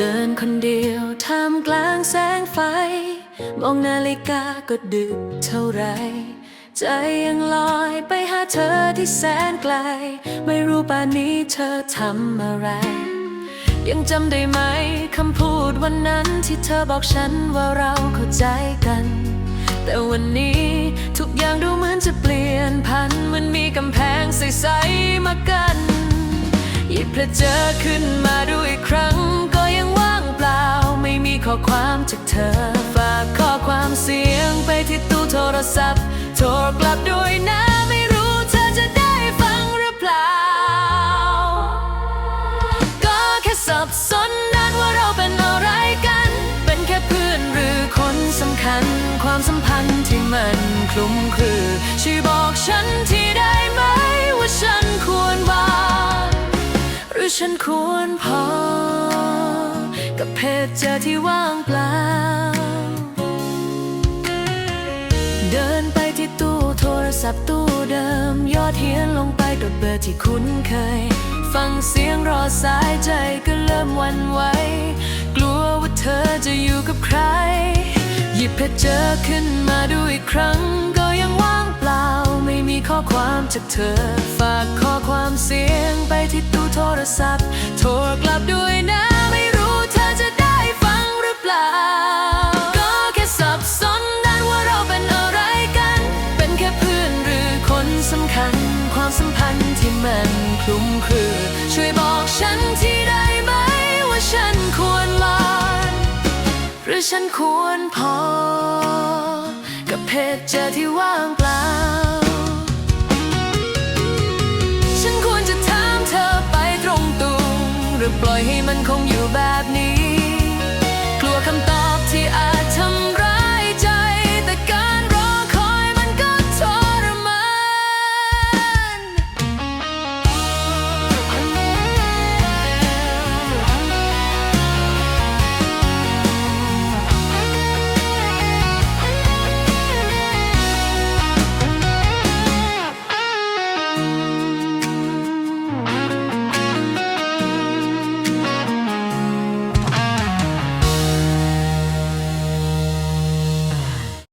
เดินคนเดียวท่ามกลางแสงไฟ มองนาฬิกาก็ดึกเท่าไร ใจยังลอยไปหาเธอที่แสนไกล ไม่รู้ป่านนี้เธอทำอะไร ยังจำได้ไหมคำพูดวันนั้นที่เธอบอกฉันว่าเราเข้าใจกัน แต่วันนี้ทุกอย่างดูเหมือนจะเปลี่ยนพันเหมันมีกำแพงใสๆมากันหยิบเพลเจอขึ้นมาดูอีกครั้ง ข้อความจากเธอ ฝากข้อความเสียงไปที่ตู้โทรศัพท์ โทรกลับด้วยนะไม่รู้เธอจะได้ฟังหรือเปล่า ก็แค่สับสนนานว่าเราเป็นอะไรกัน เป็นแค่เพื่อนหรือคนสำคัญ ความสัมพันธ์ที่มันคลุมเครือช่วยบอกฉันทีได้ไหม ว่าฉันควรวางหรือฉันควรพอ กับเพจเจอที่ว่างเปล่า เดินไปที่ตู้โทรศัพท์ตู้เดิม ยอดเทียนลงไปกดเบอร์ที่คุ้นเคย ฟังเสียงรอสายใจก็เริ่มวันไหว กลัวว่าเธอจะอยู่กับใคร หยิบเพจเจอขึ้นมาดูอีกครั้ง ก็ยังว่างเปล่า ไม่มีข้อความจากเธอ ฝากข้อความเสียงไปที่ตู้โทรศัพท์ โทรกลับด้วยนะ ที่มันคลุมเครือ ช่วยบอกฉันทีได้ไหม ว่าฉันควรวางหรือฉันควรพอ กับเพจเจอที่ว่างเปล่า ฉันควรจะถามเธอไปตรงๆหรือปล่อยให้มันคงอยู่แบบนี้